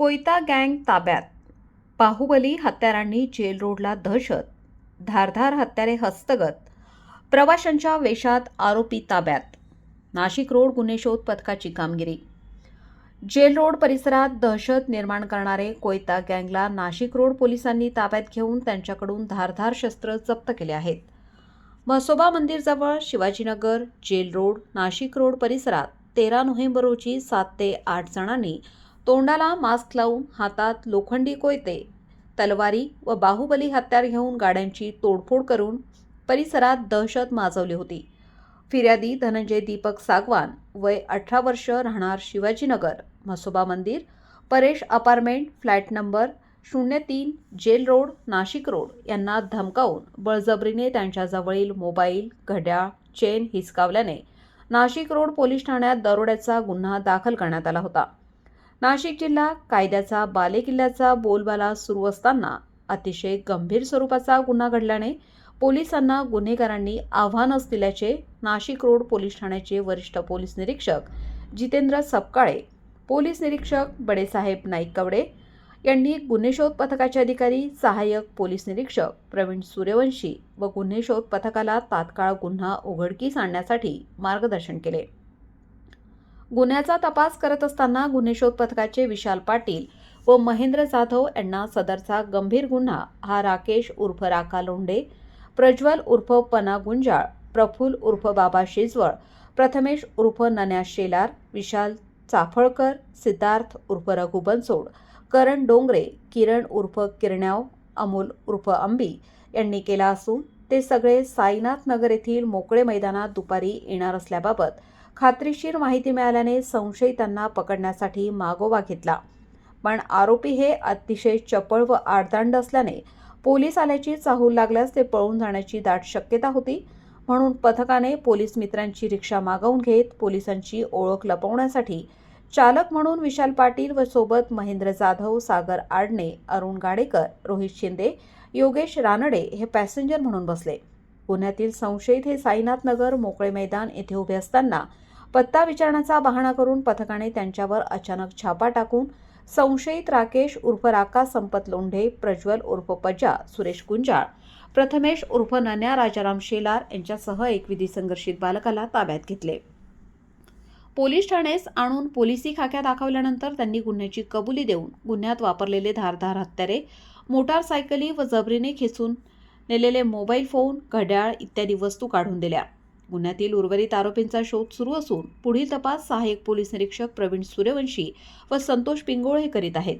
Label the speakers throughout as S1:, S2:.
S1: कोयता गँग ताब्यात. बाहुबली हत्यारांनी जेल रोडला दहशत धारधार हत्यारे हस्तगत प्रवाशांच्या वेशात आरोपी ताब्यात. नाशिक रोड गुन्हे शोध पथकाची कामगिरी. जेल रोड परिसरात दहशत निर्माण करणारे कोयता गँगला नाशिक रोड पोलिसांनी ताब्यात घेऊन त्यांच्याकडून धारधार शस्त्र जप्त केले आहेत. Mhasoba मंदिरजवळ Shivajinagar jail road Nashik road परिसरात तेरा नोव्हेंबर रोजी सात ते आठ जणांनी तोंडाला मास्क लावून हातात लोखंडी कोयते तलवारी व बाहुबली हत्यार घेऊन गाड्यांची तोडफोड करून परिसरात दहशत माजवली होती. फिर्यादी धनंजय दीपक सागवान वय अठरा वर्ष राहणार शिवाजीनगर म्हसोबा मंदिर परेश अपार्टमेंट फ्लॅट नंबर शून्य तीन जेल रोड नाशिक रोड यांना धमकावून बळजबरीने त्यांच्याजवळील मोबाईल घड्याळ चेन हिसकावल्याने नाशिक रोड पोलीस ठाण्यात दरोड्याचा गुन्हा दाखल करण्यात आला होता. नाशिक जिल्हा कायद्याचा बालेकिल्ल्याचा बोलबाला सुरू असताना अतिशय गंभीर स्वरूपाचा गुन्हा घडल्याने पोलिसांना गुन्हेगारांनी आव्हानच दिल्याचे नाशिक रोड पोलीस ठाण्याचे वरिष्ठ पोलीस निरीक्षक जितेंद्र सपकाळे पोलीस निरीक्षक बडेसाहेब नाईक कवडे यांनी गुन्हे शोध पथकाचे अधिकारी सहाय्यक पोलीस निरीक्षक प्रवीण सूर्यवंशी व गुन्हे शोध पथकाला तात्काळ गुन्हा उघडकीस आणण्यासाठी मार्गदर्शन केले. गुन्ह्याचा तपास करत असताना गुन्हे शोध पथकाचे विशाल पाटील व महेंद्र जाधव यांना सदरचा गंभीर गुन्हा हा राकेश उर्फ राका लोंढे प्रज्वल उर्फ पना गुंजाळ प्रफुल उर्फ बाबा शिजवळ प्रथमेश उर्फ नन्या शेलार विशाल चाफळकर सिद्धार्थ उर्फ रघु बनसोड करण डोंगरे किरण उर्फ किरण्याव अमोल उर्फ अंबी यांनी केला असून ते सगळे साईनाथ नगर येथील मोकळे मैदानात दुपारी येणार असल्याबाबत खात्रीशीर माहिती मिळाल्याने संशयितांना पकडण्यासाठी मागोवा घेतला. पण आरोपी हे अतिशय चपळ व आडदांड असल्याने पोलीस आल्याची चाहूल लागल्यास ते पळून जाण्याची दाट शक्यता होती. म्हणून पथकाने पोलीस मित्रांची रिक्षा मागवून घेत पोलिसांची ओळख लपवण्यासाठी चालक म्हणून विशाल पाटील व सोबत महेंद्र जाधव सागर आडणे अरुण गाडेकर रोहित शिंदे योगेश रानडे हे पॅसेंजर म्हणून बसले. पुण्यातील संशयित हे साईनाथ नगर मोकळे मैदान येथे उभे असताना पत्ता विचारण्याचा बहाणा करून पथकाने त्यांच्यावर अचानक छापा टाकून संशयित राकेश उर्फ राका संपत लोंढे प्रज्वल उर्फ पजा सुरेश गुंजाळ प्रथमेश उर्फ नन्या राजाराम शेलार यांच्यासह एक विधी संघर्षित बालकाला ताब्यात घेतले. पोलीस ठाणेस आणून पोलिसी खाक्या दाखवल्यानंतर त्यांनी गुन्ह्याची कबुली देऊन गुन्ह्यात वापरलेले धारधार हत्यारे मोटारसायकली व जबरीने खेचून नेलेले मोबाईल फोन घड्याळ इत्यादी वस्तू काढून दिल्या. गुन्ह्यातील उर्वरित आरोपींचा शोध सुरू असून पुढील तपास सहाय्यक पोलीस निरीक्षक प्रवीण सूर्यवंशी व संतोष पिंगोळ हे करीत आहेत.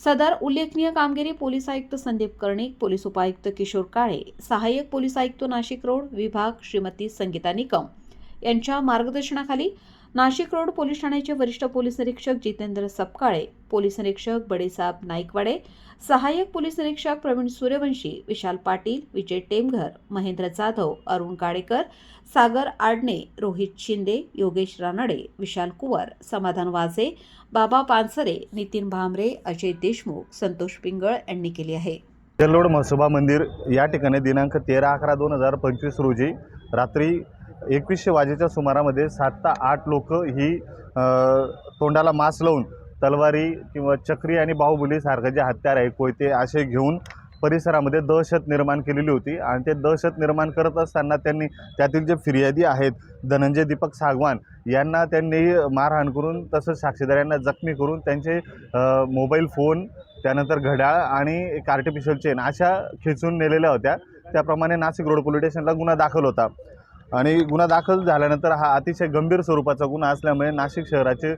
S1: सदर उल्लेखनीय कामगिरी पोलीस आयुक्त संदीप कर्णिक पोलीस उपायुक्त किशोर काळे सहाय्यक पोलीस आयुक्त नाशिक रोड विभाग श्रीमती संगीता निकम यांच्या मार्गदर्शनाखाली नाशिक रोड पोलीस ठाण्याचे वरिष्ठ पोलीस निरीक्षक जितेंद्र सपकाळे पोलीस निरीक्षक बडेसाब नाईकवाडे सहाय्यक पोलीस निरीक्षक प्रवीण सूर्यवंशी विशाल पाटील विजय टेमघर महेंद्र जाधव अरुण काडेकर सागर आडणे रोहित शिंदे योगेश रानडे विशाल कुवर समाधान वाजे बाबा पानसरे नितीन भामरे अजय देशमुख संतोष पिंगळ यांनी केली आहे.
S2: जल्लोड म्हसोबा मंदिर या ठिकाणी दिनांक तेरा अकरा दोन हजार पंचवीस रोजी रात्री एकवीसशे वाजेच्या सुमारामध्ये सात ते आठ लोक ही तोंडाला मास्क लावून तलवारी किंवा चक्री आणि बाहुबली सारखं जे हत्यार आहे कोयते असे घेऊन परिसरामध्ये दहशत निर्माण केलेली होती. आणि ते दहशत निर्माण करत असताना त्यांनी त्यातील जे फिर्यादी आहेत धनंजय दीपक सागवान यांना त्यांनी मारहाण करून तसंच साक्षीदारांना जखमी करून त्यांचे मोबाईल फोन त्यानंतर घड्याळ आणि एक आर्टिफिशियल चेन अशा खेचून नेलेल्या होत्या. त्याप्रमाणे नाशिक रोड पोलीस स्टेशनला गुन्हा दाखल होता. आणि गुन्हा दाखल झाल्यानंतर हा अतिशय गंभीर स्वरूपाचा गुन्हा असल्यामुळे नाशिक शहराचे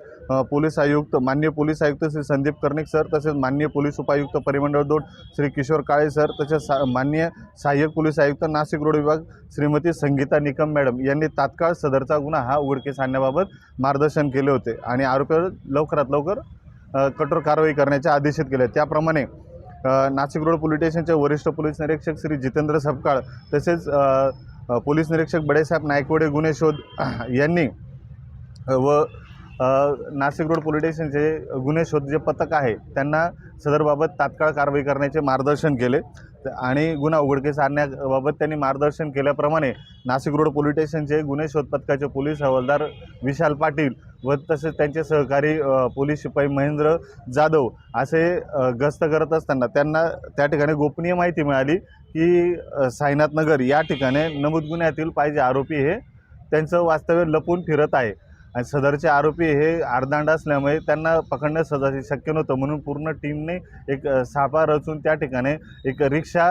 S2: पोलीस आयुक्त माननीय पोलीस आयुक्त श्री संदीप कर्णिक सर तसेच माननीय पोलीस उपायुक्त परिमंडळ दोड श्री किशोर काळे सर तसेच सा माननीय सहाय्यक पोलीस आयुक्त नाशिक रोड विभाग श्रीमती संगीता निकम मॅडम यांनी तात्काळ सदरचा गुन्हा हा उघडकीस आणण्याबाबत मार्गदर्शन केले होते आणि आरोपीवर लवकरात लवकर कठोर कारवाई करण्याचे आदेशित केले. त्याप्रमाणे नाशिक रोड पोलीस स्टेशनचे वरिष्ठ पोलीस निरीक्षक श्री जितेंद्र सपकाळ तसेच पोलीस निरीक्षक बडेसाहेब नायकवडे गुन्हे शोध यांनी व नाशिक रोड पोलीस स्टेशनचे गुन्हे शोध जे पथक आहे त्यांना सदरबाबत तात्काळ कारवाई करण्याचे मार्गदर्शन केले. आणि गुन्हा उघडकीस आणण्याबाबत त्यांनी मार्गदर्शन केल्याप्रमाणे नाशिक रोड पोलीस स्टेशनचे गुन्हे शोध पथकाचे पोलीस हवालदार विशाल पाटील व तसेच त्यांचे सहकारी पोलीस शिपाई महेंद्र जाधव असे गस्त करत असताना त्यांना त्या ठिकाणी गोपनीय माहिती मिळाली की साईनाथ नगर या ठिकाणी नमूद गुन्ह्यातील पाहिजे आरोपी हे त्यांचं वास्तव्य लपून फिरत आहे. आणि सदरचे आरोपी हे आरदांड असल्यामुळे त्यांना पकडणं सदा शक्य नव्हतं. म्हणून पूर्ण टीमने एक सापा रचून त्या ठिकाणी एक रिक्षा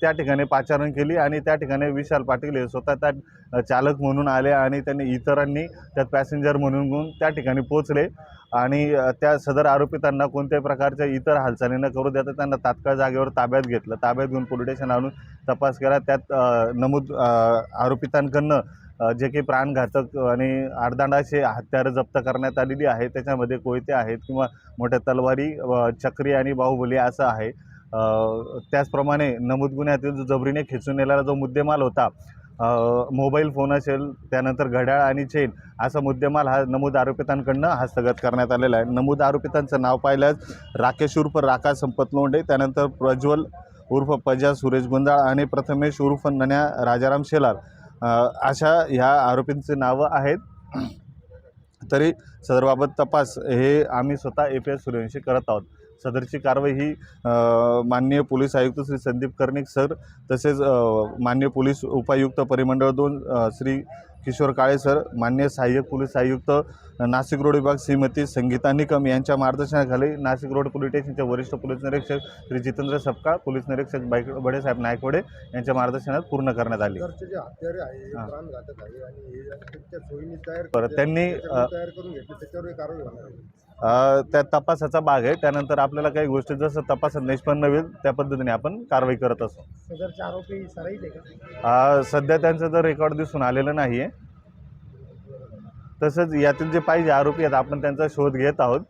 S2: त्या ठिकाणी पाचारण केली आणि त्या ठिकाणी विशाल पाटील हे स्वतः त्या चालक म्हणून आले आणि त्यांनी इतरांनी त्यात पॅसेंजर म्हणून घेऊन त्या ठिकाणी पोचले आणि त्या सदर आरोपितांना कोणत्याही प्रकारच्या इतर हालचाली न करू देता त्यांना तात्काळ जागेवर ताब्यात घेतलं. ताब्यात घेऊन पोलीस स्टेशन आणून तपास केला. त्यात नमूद आरोपितांकडनं जे काही प्राणघातक आणि आडदांडाचे हत्यारं जप्त करण्यात आलेली आहे त्याच्यामध्ये कोयते आहेत किंवा मोठ्या तलवारी चक्री आणि बाहुबली असं आहे. त्याचप्रमाणे नमूद गुन्ह्यातील जो जबरीने खेचून नेलेला जो मुद्देमाल होता मोबाईल फोन असेल त्यानंतर घड्याळ आणि चेन असा मुद्देमाल हा नमूद आरोपितांकडनं हस्तगत करण्यात आलेला आहे. नमूद आरोपितांचं नाव पाहिल्यास राकेश उर्फ राका संपत लोंढे त्यानंतर प्रज्वल उर्फ पजा सुरेश गुंजाळ आणि प्रथमेश उर्फ नन्या राजाराम शेलार. अशा ह्या आरोपींचे नावं आहेत. तरी सदरबाबत तपास हे आम्ही स्वतः ए पी एस सूर्यवंशी करत आहोत. सदरची कारवाई ही माननीय पोलीस आयुक्त श्री संदीप कर्णिक सर तसेच माननीय पोलीस उपायुक्त परिमंडळ दोन श्री किशोर काळे सर माननीय सहाय्यक पोलीस आयुक्त नाशिक रोड विभाग श्रीमती संगीता निकम यांच्या मार्गदर्शनाखाली नाशिक रोड पोलीस स्टेशनचे वरिष्ठ पोलीस निरीक्षक श्री जितेंद्र सपकाळ पोलीस निरीक्षक बाईक बडेसाहेब नायकवडे यांच्या मार्गदर्शनात पूर्ण करण्यात आली. परत त्यांनी, त्या तपासाचा भाग आहे. त्यानंतर आपल्याला काही गोष्टी जसं तपासात निष्पन्न होईल त्या पद्धतीने आपण कारवाई करत असतो सध्या त्यांचं तर रेकॉर्ड दिसून आलेलं नाही आहे तसंच यातील जे पाहिजे आरोपी आहेत आपण त्यांचा शोध घेत आहोत.